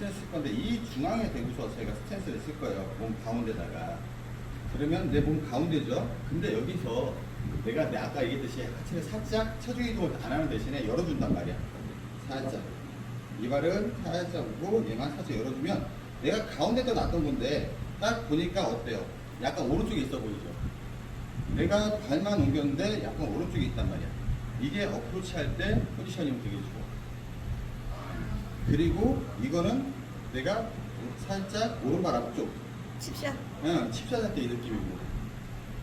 스탠스 쓸 건데 이 중앙에 대고서 제가 스탠스를 쓸 거예요. 몸 가운데다가. 그러면 내 몸 가운데죠. 근데 여기서 내가 내 아까 얘기했듯이 하체를 살짝 체중 이동을 안 하는 대신에 열어준단 말이야. 살짝. 이 발은 살짝 오고 얘만 살짝 열어주면 내가 가운데도 놨던 건데 딱 보니까 어때요? 약간 오른쪽에 있어 보이죠? 내가 발만 옮겼는데 약간 오른쪽에 있단 말이야. 이게 어프로치 할 때 포지셔닝 되게 좋아. 그리고 이거는 내가 살짝 오른발 앞쪽, 칩샷. 응, 칩샷 할 때 이 느낌이고.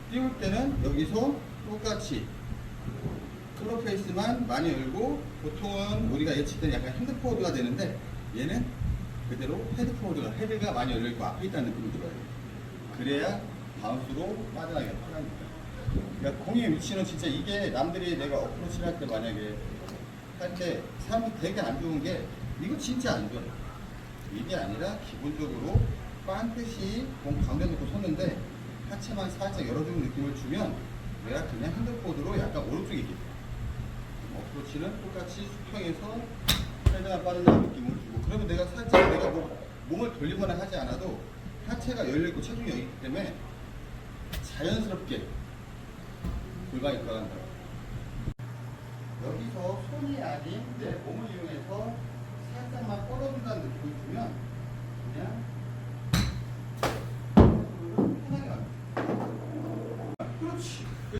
띄울 때는 여기서 똑같이 클로페이스만 많이 열고 보통은 우리가 예측된 약간 핸드포워드가 되는데 얘는 그대로 헤드포워드가 헤드가 많이 열리고 앞에 있다는 느낌이 들어요. 그래야 바운스로 빠져나게 편합니다. 그러니까 공의 위치는 진짜 이게 남들이 내가 어프로치를 할 때 만약에 할 때 사람이 되게 안 좋은 게 이거 진짜 안 좋아요. 이게 아니라 기본적으로 반드시 공 가운데 놓고 섰는데 하체만 살짝 열어주는 느낌을 주면 내가 그냥 핸드포드로 약간 오른쪽에 돼. 어프로치는 똑같이 수평에서 헤드가 빠져나가는 느낌을 주고 그러면 내가 살짝 내가 뭐 몸을 돌리거나 하지 않아도 하체가 열려있고 체중이 여기 있기 때문에 자연스럽게 골반이 들어간다. 여기서 손이 아닌 내 몸을 이용해서 Gracias.